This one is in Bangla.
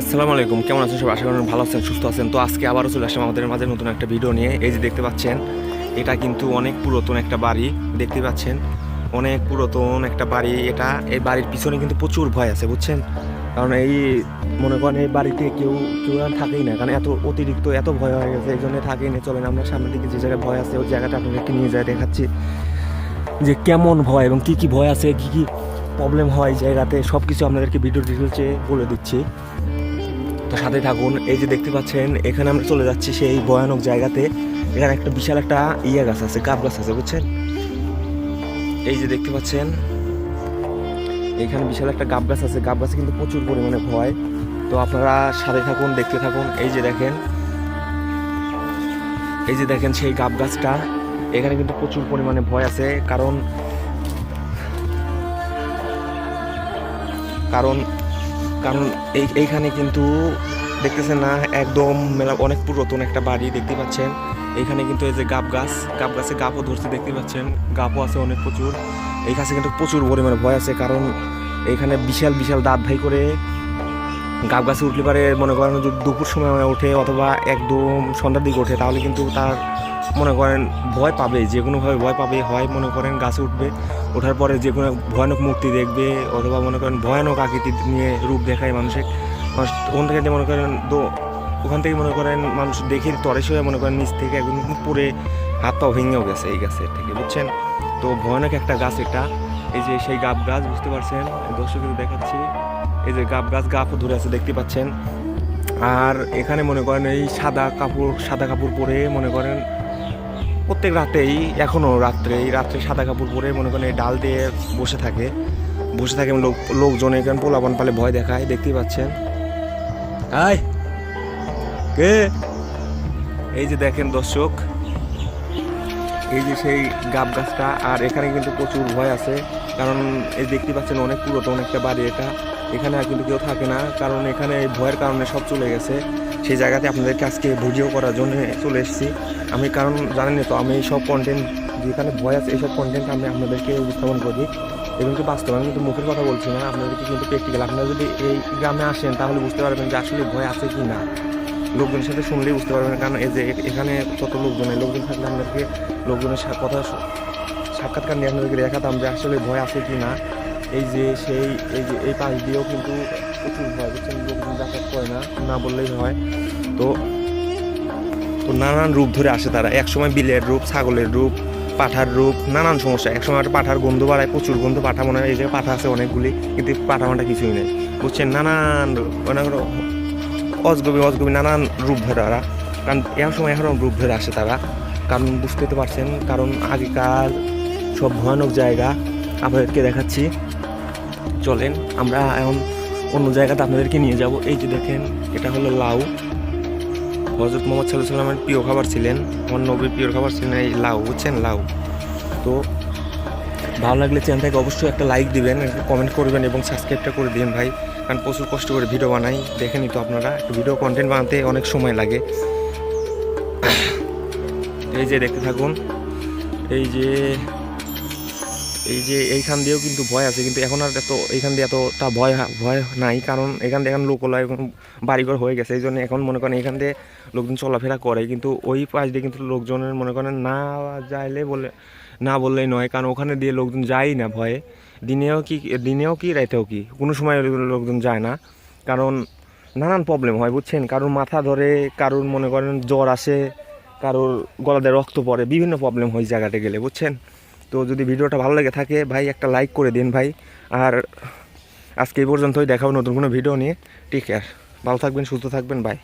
আসসালামু আলাইকুম, কেমন আছেন সব আশা করেন ভালো আছেন, সুস্থ আছেন। তো আজকে আবারও চলে আসলাম আমাদের মাঝে নতুন একটা ভিডিও নিয়ে। এই যে দেখতে পাচ্ছেন, এটা কিন্তু অনেক পুরাতন একটা বাড়ি, দেখতে পাচ্ছেন? অনেক পুরাতন একটা বাড়ি এটা। এই বাড়ির পিছনে কিন্তু প্রচুর ভয় আছে, বুঝছেন? কারণ এই, মনে করেন এই বাড়িতে কেউ কেউ আর থাকেই না। কারণ এত অতিরিক্ত, এত ভয় হয়ে গেছে, এই জন্য থাকেই না। চলেন আমরা সামনের দিকে যে জায়গায় ভয় আছে, ওই জায়গাটা আপনাদেরকে নিয়ে যায় দেখাচ্ছি। যে কেমন ভয় এবং কি কি ভয় আছে, কি কি প্রবলেম হয় জায়গাতে সব কিছু আপনাদেরকে ভিডিও ডিটেলসে বলে দিচ্ছি। তো সাথে থাকুন। এই যে দেখতে পাচ্ছেন, এখানে আমরা চলে যাচ্ছি সেই ভয়ানক জায়গাতে। এখানে একটা বিশাল একটা ইয়া গাছ আছে গাব গাছ আছে, বুঝছেন? এই যে দেখতে পাচ্ছেন, এখানে বিশাল একটা গাব গাছ আছে। গাব গাছে কিন্তু প্রচুর পরিমাণে ভয়। তো আপনারা সাথে থাকুন, দেখতে থাকুন। এই যে দেখেন, এই যে দেখেন সেই গাব গাছটা। এখানে কিন্তু প্রচুর পরিমাণে ভয় আছে, কারণ কারণ কারণ এই, এইখানে কিন্তু দেখতেছেন না, একদম মেলা, অনেক পুরাতন একটা বাড়ি দেখতে পাচ্ছেন। এইখানে কিন্তু এই যে গাব গাছ, গাব গাছে গাপও ধরছে, দেখতে পাচ্ছেন। গাপও আছে অনেক প্রচুর। এই গাছে কিন্তু প্রচুর পরিমাণে ভয় আছে, কারণ এইখানে বিশাল বিশাল দাঁত ভাই করে গাব গাছে উঠলে পারে, মনে করেন দুপুর সময় ওঠে অথবা একদম সন্ধ্যার দিকে ওঠে, তাহলে কিন্তু তার মনে করেন ভয় পাবে, যে কোনোভাবে ভয় পাবে, হয় মনে করেন গাছে উঠবে, ওঠার পরে যে কোনো ভয়ানক মূর্তি দেখবে, অথবা মনে করেন ভয়ানক আকৃতি নিয়ে রূপ দেখায় মানুষের। মানুষ ওখান থেকে যে মনে করেন তো ওখান থেকে মনে করেন মানুষ দেখে তরে সয়ে মনে করেন নিচ থেকে একদম পরে হাত পা ভেঙেও গেছে এই গাছের থেকে, বুঝছেন? তো ভয়ানক একটা গাছ এটা। এই যে সেই গাব গাছ, বুঝতে পারছেন? দর্শকের দেখাচ্ছি। এই যে গাব গাছ গাফও ধরে আছে, দেখতে পাচ্ছেন। আর এখানে মনে করেন এই সাদা কাপড় সাদা কাপড় পরে মনে করেন প্রত্যেক রাতেই এখনও রাত্রে, এই রাত্রে সাদা কাপড় পরে মনে করেন এই ডাল দিয়ে বসে থাকে। বসে থাকে লোক, লোকজন এখানে পোলাপান পালে ভয় দেখায়, দেখতেই পাচ্ছেন। আয় কে? এই যে দেখেন দর্শক, এই যে সেই গাব গাছটা, আর এখানে কিন্তু প্রচুর ভয় আছে, কারণ এই দেখতে পাচ্ছেন অনেক পুরাতন একটা বাড়ি এটা। এখানে আর কিন্তু কেউ থাকে না, কারণ এখানে এই ভয়ের কারণে সব চলে গেছে। সেই জায়গাতে আপনাদেরকে আজকে ভিডিও করার জন্য চলে এসেছি। আমি কারণ জানেন তো, আমি এই সব কন্টেন্ট যেখানে ভয় আছে, এইসব কন্টেন্ট আমি আপনাদেরকে উপস্থাপন করি। এবং কি বাস্তব আমি কিন্তু মুখের কথা বলছি না, আপনাদেরকে কিন্তু প্র্যাকটিক্যাল আপনারা যদি এই গ্রামে আসেন তাহলে বুঝতে পারবেন যে আসলে ভয় আছে কি না। লোকজনের সাথে শুনলেই বুঝতে পারবেন, কারণ এই যে এখানে কত লোকজন লোকজন থাকলে আপনাদেরকে লোকজনের কথা সাক্ষাৎকার নিয়ে আপনাদেরকে দেখাতাম যে আসলে ভয় আছে কি না। এই যে সেই, এই যে এই পাশ দিয়েও কিন্তু প্রচুর ভয় বুঝছেন লোকজন যাতায়াত করে না না বললেই হয়। তো তো নানান রূপ ধরে আসে তারা। একসময় বিলের রূপ, ছাগলের রূপ, পাঠার রূপ, নানান সমস্যা। একসময় একটা পাঠার গন্ধ বাড়ায়, প্রচুর গন্ধ, পাঠা মনে হয় এই জায়গায় পাঠা আছে অনেকগুলি, কিন্তু পাঠা মাঠা কিছুই নেই। বুঝছেন? নানান অনেক অজগবি অজগবি নানান রূপ ধরে তারা। কারণ এমন সময় এখন রূপ ধরে আসে তারা। কারণ বুঝতে তো পারছেন, কারণ আগেকার সব ভয়ানক জায়গা আপনাদেরকে দেখাচ্ছি। চলেন, আমরা এখন অন্য জায়গাতে আপনাদেরকে নিয়ে যাব। এই যে দেখেন, এটা হলো লাউ। হজরত মোহাম্মদ সাল্লাহ সাল্লামের প্রিয় খাবার ছিলেন। আমার নবীর প্রিয় খাবার ছিলেন এই লাউ, বুঝছেন? লাউ। তো ভালো লাগলে চ্যানেলটাকে অবশ্যই একটা লাইক দিবেন, একটা কমেন্ট করবেন এবং সাবস্ক্রাইবটা করে দিন ভাই। কারণ প্রচুর কষ্ট করে ভিডিও বানাই দেখেনি তো আপনারা। একটা ভিডিও কন্টেন্ট বানাতে অনেক সময় লাগে। এই যে দেখতে থাকুন। এই যে এই যে এইখান দিয়েও কিন্তু ভয় আছে, কিন্তু এখন আর এত এইখান দিয়ে এতটা ভয় ভয় নাই, কারণ এখান দিয়ে এখন লোকালয় এখন বাড়িঘর হয়ে গেছে, এই জন্য এখন মনে করেন এখান দিয়ে লোকজন চলাফেরা করে, কিন্তু ওই পাশ দিয়ে কিন্তু লোকজনের মনে করেন না যাইলে বলে না বললেই নয়, কারণ ওখানে দিয়ে লোকজন যায়ই না ভয়ে। দিনেও কি দিনেও কি, রাতেও কি? কোনো সময় লোকজন যায় না। কারণ নানান প্রবলেম হয়, বুঝছেন? কারোর মাথা ধরে, কারোর মনে করেন জ্বর আসে, কারোর গলাতে রক্ত পড়ে, বিভিন্ন প্রবলেম হয় জায়গাতে গেলে, বুঝছেন? তো যদি ভিডিওটা ভালো লেগে থাকে, ভাই, একটা লাইক করে দিন ভাই। আর আজকে এই পর্যন্তই দেখাবো নতুন কোনো ভিডিও নিয়ে। টেক কেয়ার ভালো থাকবেন, সুস্থ থাকবেন বাই